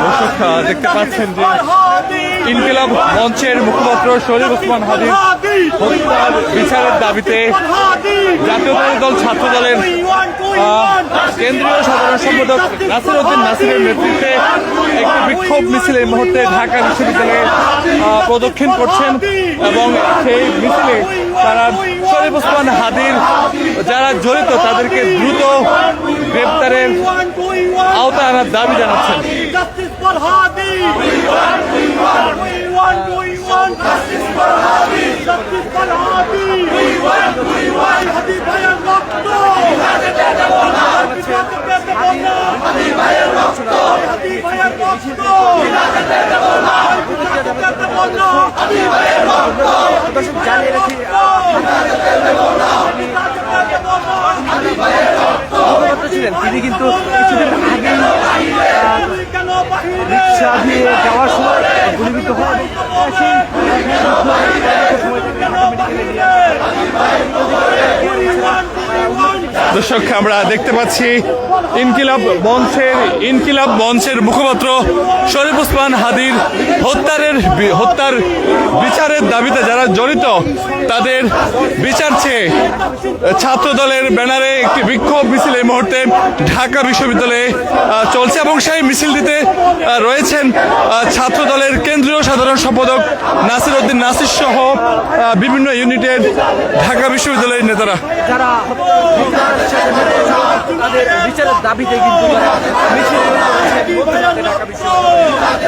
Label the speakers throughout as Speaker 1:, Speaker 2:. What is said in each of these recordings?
Speaker 1: দর্শক আহ, দেখতে পাচ্ছেন যে ইনকিলাব মঞ্চের মুখপাত্র শরীফ ওসমান হাদির হত্যার বিচারের দাবিতে জাতীয় দল ছাত্র দলের কেন্দ্রীয় সাধারণ সম্পাদক নাসির উদ্দিন নাসিরের নেতৃত্বে একটি বিক্ষোভ মিছিল এই মুহূর্তে ঢাকা বিশ্ববিদ্যালয়ে প্রদক্ষিণ করছেন এবং সেই মিছিলে তারা শরীফ ওসমান হাদির যারা জড়িত তাদেরকে দ্রুত গ্রেপ্তারের আওতায় আনার দাবি জানাচ্ছেন
Speaker 2: Justice for Hadi! We want, we want, we want, we want justice for Hadi! Justice for Hadi! We want, we want Hadi ভাইয়ের রক্ত! পিতাকে পেতে বলা! পিতাকে পেতে বলা! হাদি ভাইয়ের রক্ত! হাদি ভাইয়ের রক্ত! পিতাকে পেতে বলা! পিতাকে পেতে বলা! হাদি ভাইয়ের রক্ত! দর্শক জানিয়ে রাখি পিতাকে পেতে বলা! পিতাকে পেতে বলা! হাদি ভাইয়ের রক্ত!
Speaker 3: ছিলেন তিনি কিন্তু কিছুদিন আগেই
Speaker 2: কেন বাহিরে
Speaker 3: রিক্সা দিয়ে যাওয়ার সময় গুলিবিদ্ধ হন সেই
Speaker 1: দর্শক, আমরা দেখতে পাচ্ছি ইনকিলাব মঞ্চের ইনকিলাব মঞ্চের মুখপাত্র শরীফ ওসমান হাদির হত্যারের হত্যার বিচারের দাবিতে যারা জড়িত, তাদের বিচার চেয়ে ছাত্র দলের ব্যানারে একটি বিক্ষোভ মিছিল এই মুহূর্তে ঢাকা বিশ্ববিদ্যালয়ে চলছে এবং সেই মিছিলটিতে রয়েছেন ছাত্র দলের কেন্দ্রীয় সাধারণ সম্পাদক নাসির উদ্দিন নাসির সহ বিভিন্ন ইউনিটের ঢাকা বিশ্ববিদ্যালয়ের নেতারা।
Speaker 3: তাদের বিচারের দাবিতে কিন্তু মিছিল করেছে ঢাকা বিশ্ববিদ্যালয়ে।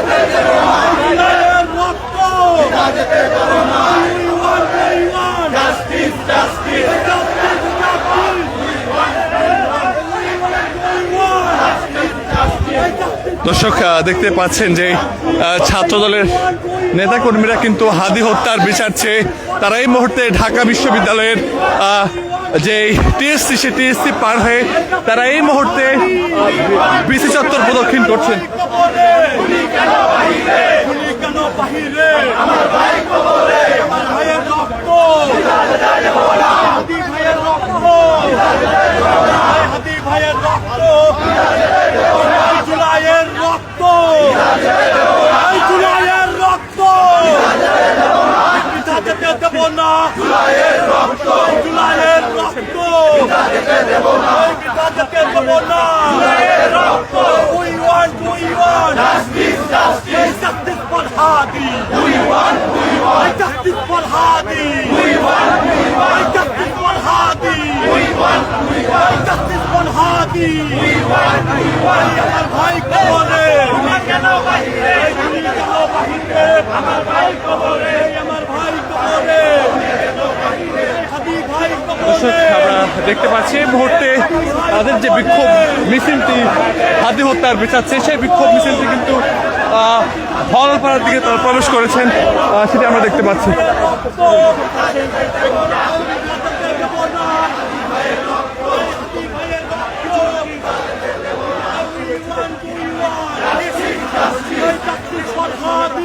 Speaker 1: দর্শক দেখতে পাচ্ছেন যে ছাত্রদলের নেতাকর্মীরা কিন্তু হাদি হত্যার বিচার চেয়ে তারা এই মুহূর্তে ঢাকা বিশ্ববিদ্যালয়ের যে টিএসসি সে টিএসসি পার হয়ে তারা এই মুহূর্তে বিসি চত্বর প্রদক্ষিণ করছেন।
Speaker 2: ভাইয়ের রক্ত। জুলাইয়ের রক্ত। জুলাইয়ের রক্ত। দেব না জুলাইয়ের রক্ত। জুলাইয়ের রক্ত পিতা যেতে দেব না পিতা যেতে দেব না জুলাইয়ের রক্ত we want we want justice justice justice for Hadi we want we want justice for Hadi we want we want justice for Hadi we want we want justice for Hadi we want we want আমার ভাই কবরে তুমি কেন বাহিরে তুমি কেন বাহিরে আমার ভাই কবরে আমার ভাই কবরে হাদি ভাই
Speaker 1: দর্শক
Speaker 2: কবরে
Speaker 1: আমরা দেখতে পাচ্ছি এই মুহূর্তে তাদের যে বিক্ষোভ মিছিলটি হাদি হত্যার বিচার চেয়ে সেই বিক্ষোভ মিছিলটি কিন্তু আহ, হলপাড়ার দিকে তারা প্রবেশ করেছেন। সেটি আমরা দেখতে পাচ্ছি।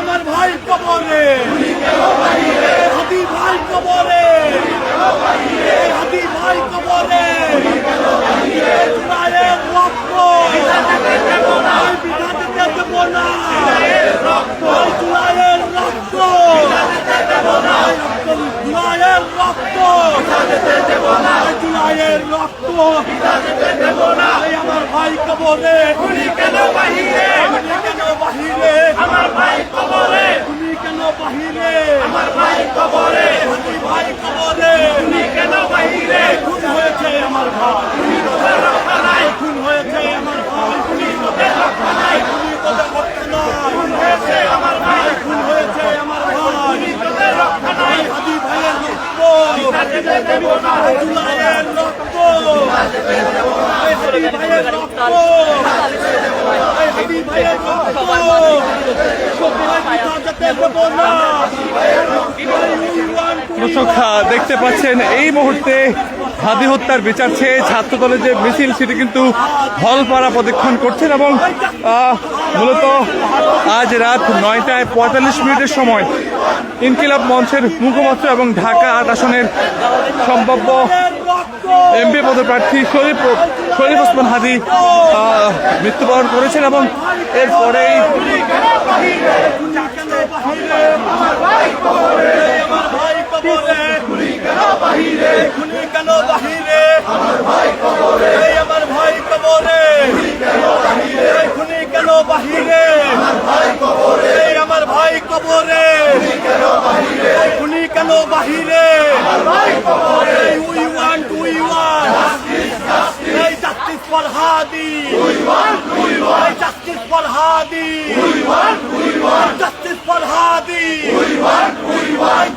Speaker 2: আমার ভাই কবরে হাতি ভাই কবরে হাতি ভাই কবরে মায়ের রক্ত আমি পিঠাতে দেব না রক্ত জুলাইয়ের রক্ত রক্ত জুলাইয়ের রক্ত এই আমার ভাই কবরে। তুমি কেন বাহিরে তুমি কেন বাহিরে আমার ভাই কবরে তুমি কেন বাহিরে আমার ভাই কবরে তুমি ভাই কবরে তুমি কেন বাহিরে খুন হয়েছে আমার ভাই তুমি তোদের রক্ষা নাই খুন হয়েছে আমার ভাই তুমি তোদের রক্ষা নাই তুমি তোদের রক্ষা নাই খুন হয়েছে আমার ভাই খুন হয়েছে আমার ভাই তুমি তোদের রক্ষা নাই হাদি ভাইয়ের রক্ত দেব না জুলাইয়ের রক্ত এই হাদি ভাইয়ের রক্ত এই হাদি ভাইয়ের রক্ত পিতা যেতে দেব না
Speaker 1: দর্শক দেখতে পাচ্ছেন এই মুহূর্তে হাদি হত্যার বিচার চেয়ে ছাত্র দলের যে মিছিল, সেটি কিন্তু হলপাড়া প্রদক্ষিণ করছেন এবং মূলত আজ রাত নয়টায় পঁয়তাল্লিশ মিনিটের সময় ইনকিলাব মঞ্চের মুখপাত্র এবং ঢাকা আট আসনের সম্ভাব্য এমপি পদপ্রার্থী শরীফ শরীফ ওসমান হাদি মৃত্যুবরণ করেছেন এবং এরপরেই
Speaker 2: খুনি কেন বাহিরে? আমার ভাই কবরে। আমার ভাই কবরে। খুনি কেন বাহিরে? আমার ভাই কবরে। আমার ভাই কবরে। খুনি কেন বাহিরে? আমার ভাই কবরে। We want we want justice for Hadi. We want we want justice for Hadi. We want we want justice for Hadi. We want we want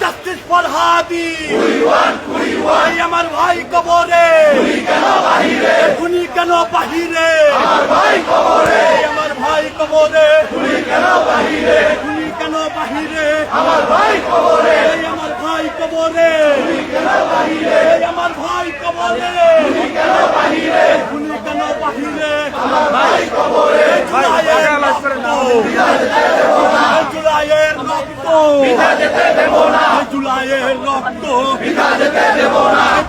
Speaker 2: justice for Hadi we want we want আমার ভাই কবরে খুনি কেন বাহিরে খুনি কেন বাহিরে আমার ভাই কবরে আমার ভাই কবরে খুনি কেন বাহিরে খুনি কেন বাহিরে আমার ভাই কবরে আমার ভাই কবরে খুনি কেন বাহিরে আমার ভাই কবরে খুনি কেন বাহিরে খুনি কেন বাহিরে আমার ভাই কবরে জুলাইয়ের রক্ত জুলাইয়ের রক্ত যেতে দেব না জুলাইয়ের রক্ত।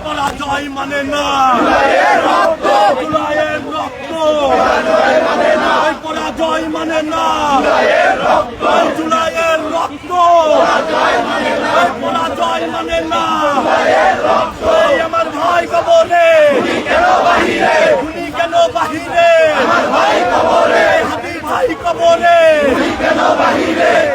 Speaker 2: পরাজয় মানে না। জুলাইয়ের রক্ত। পরাজয় মানে না। জুলাইয়ের রক্ত। পরাজয় মানে না। আমার ভাই কবরে। খুনি কেন বাহিরে? ভাই কবরে। হাবি ভাই কবরে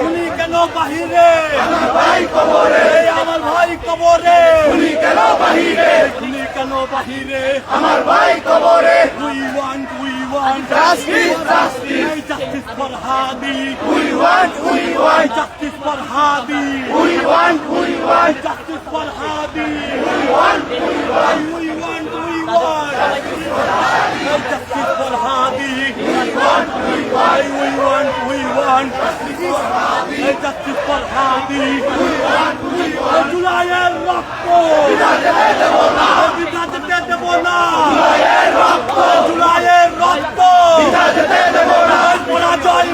Speaker 2: খুনি বাহিরে। আমার ভাই কবরে। আমার ভাই কবরে। খুনি কেন বাহিরে? খুনি কেন বাহিরে? আমার ভাই কবরে। We want we want justice justice. Justice for Hadi we want we want justice for Hadi we want we want justice for Hadi we want we want পরাজয়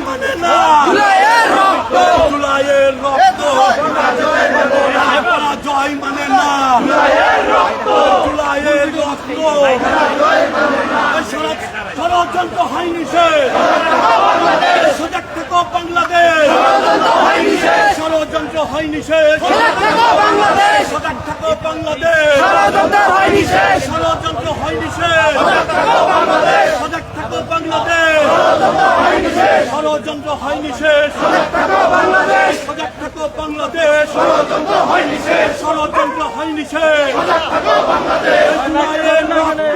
Speaker 2: মানে না জুলাইয়ের রক্ত রক্ত ষড়যন্ত্র হয়নি সে সজাগ থেকো বাংলাদেশ ষড়যন্ত্র হয়নি সে সজাগ থেকো বাংলাদেশ ষড়যন্ত্র হয়নি সে সজাগ থেকো বাংলাদেশ ষড়যন্ত্র হয়নি সে জুলাইয়ের রক্ত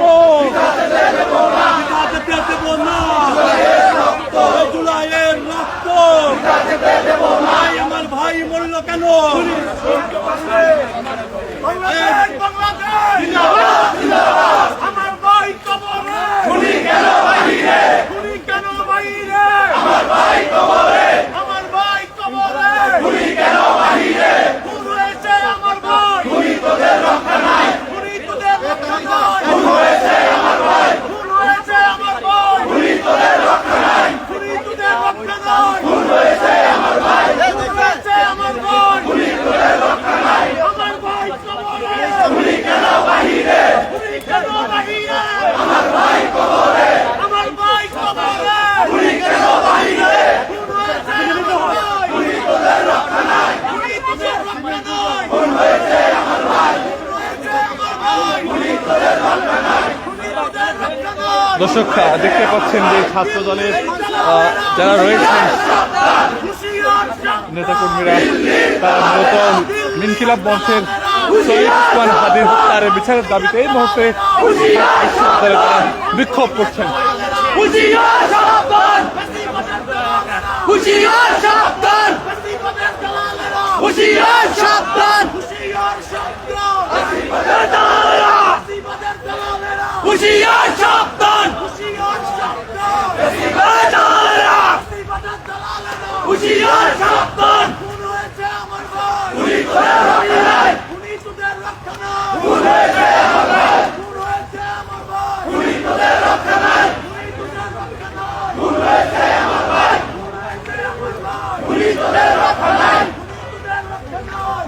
Speaker 2: পিতা যেতে দেব না জুলাইয়ের রক্ত ভাই আমার ভাই মরল কেন আমার ভাই কবরে খুনি কেন বাহিরে খুনি কেন বাহিরে আমার ভাই কবরে আমার ভাই কবরে খুনি কেন বাহিরে খুন হয়েছে আমার ভাই খুনি তোদের রক্ষা নাই খুনি তোদের রক্ষা নাই খুন হয়েছে আমার ভাই খুন হয়েছে আমার ভাই খুনি তোদের রক্ষা নাই খুনি তোদের রক্ষা নাই খুন হয়েছে আমার ভাই খুন হয়েছে আমার ভাই খুনি তোদের রক্ষা নাই আমার ভাই কবরে খুনি কেন বাহিরে খুনি কেন বাহিরে আমার ভাই কবরে আমার ভাই কবরে খুনি কেন বাহিরে খুন হয়েছে আমার ভাই খুনি তোদের রক্ষা নাই খুনি তোদের রক্ষা নাই খুন হয়েছে আমার ভাই খুন হয়েছে আমার ভাই খুনি তোদের রক্ষা নাই খুনি তোদের রক্ষা নাই
Speaker 1: দর্শক দেখতে পাচ্ছেন যে ছাত্র দলের যারা রয়েছেন, নেতাকর্মীরা, তারা মূলত মিনকিলাব মঞ্চের শহীদ উসমান হাদির হত্যার বিচারের দাবিতে এই মুহূর্তে তারা বিক্ষোভ করছেন।
Speaker 2: হুশিয়ার সাবধান হুশিয়ার সাবধান হুশিয়ার সাবধান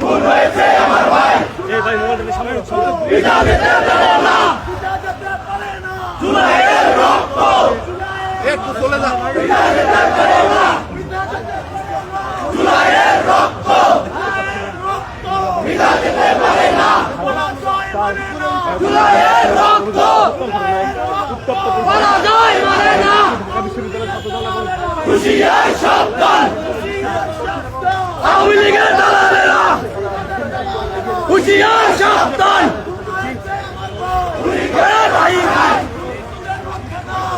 Speaker 2: ভুল হয়েছে আমার ভাই এই ভাই মোবাইলটা সামনে হুশিয়ার সাবধান। আওয়ামী লীগের দালালেরা হুশিয়ার সাবধান এরা ভাই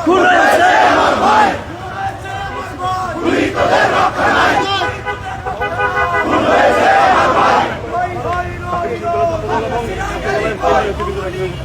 Speaker 2: খুন হয়েছে আমার ভাই গুলি তোদের রক্ষা নাই খুন হয়েছে আমার ভাই ভাই ভাই ভাই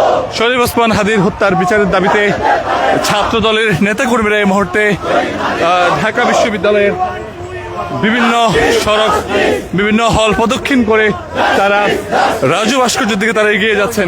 Speaker 1: শরীফ ওসমান হাদির হত্যার বিচারের দাবিতে ছাত্র দলের নেতাকর্মীরা এই মুহূর্তে ঢাকা বিশ্ববিদ্যালয়ের বিভিন্ন সড়ক, বিভিন্ন হল প্রদক্ষিণ করে তারা রাজু ভাস্কর্যের দিকে তারা এগিয়ে যাচ্ছেন।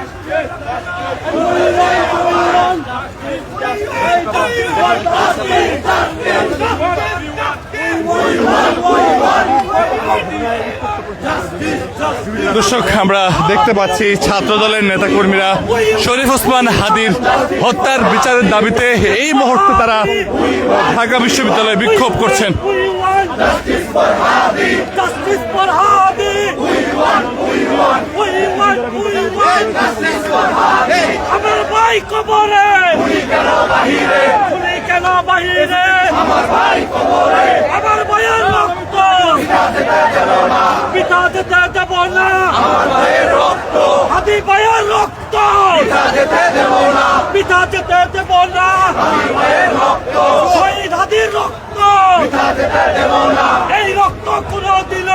Speaker 1: দর্শক আমরা দেখতে পাচ্ছি ছাত্র দলের নেতাকর্মীরা শরীফ ওসমান হাদির হত্যার বিচারের দাবিতে এই মুহূর্তে তারা ঢাকা বিশ্ববিদ্যালয়ে বিক্ষোভ করছেন!
Speaker 2: We we we we! আমার ভাই কবরে। কেন বাহিরে উনি কেন বাহিরে? আমার ভাই কবরে আমার ভাইয়ের রক্ত। পিতা যেতে দেব না। পিতা যেতে দেব না আমার ভাইয়ের রক্ত। হাদি ভাইয়ের রক্ত পিতা যেতে দেব না। পিতা যেতে দেব না আমার ভাইয়ের রক্ত শহীদ হাদির রক্ত। পিতা যেতে দেব না এই রক্ত কোনো দিল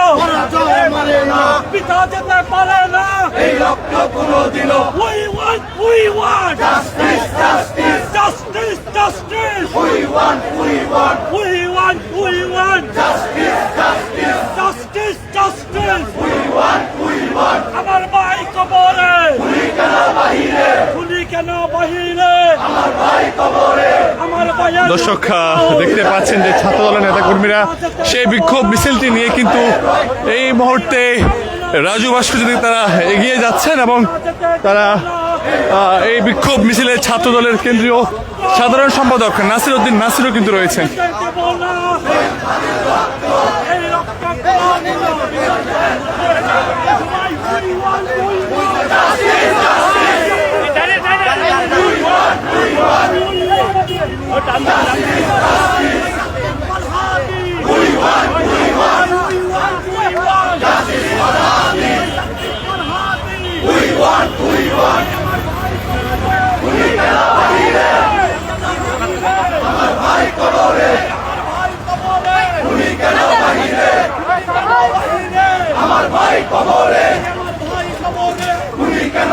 Speaker 2: মানে না। পিতা যেতে পারে না। এই রক্ত কোনো দিল we want we want justice justice justice justice we want we want we want we want justice justice justice justice we want we want আমার ভাই কবরে! উনি কেন বাহিরে? উনি কেন বাহিরে? আমার ভাই কবরে! আমার ভাই
Speaker 1: দর্শক দেখতে পাচ্ছেন যে ছাত্র দলের নেতাকর্মীরা সেই বিক্ষোভ মিছিলটি নিয়ে কিন্তু এই মুহূর্তে রাজু ভাস্কর যদি তারা এগিয়ে যাচ্ছেন এবং তারা এই বিক্ষোভ মিছিলে ছাত্র দলের কেন্দ্রীয় সাধারণ সম্পাদক নাসির উদ্দিন নাসিরও কিন্তু রয়েছেন
Speaker 2: দেব না এই রক্ত কোনো দিল উই ওয়ান্ট উই ওয়ান্ট আমার ভাই কবরে আমার ভাই কবরে উনি কেন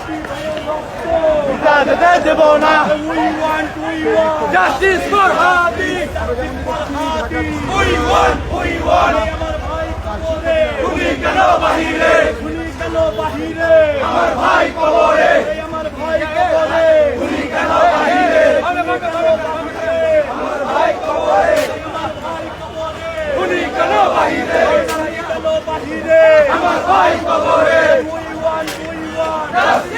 Speaker 2: want, we want. আমার ভাই কবরে তুমি কেন বাহিরে তুমি কেন বাহিরে? আমার ভাই কবরে। আমার ভাই কবরে তুমি কেন বাহিরে? আমার ভাই কবরে আমার ভাই কবরে। তুমি কেন বাহিরে? আমার ভাই কবরে। We want, we want.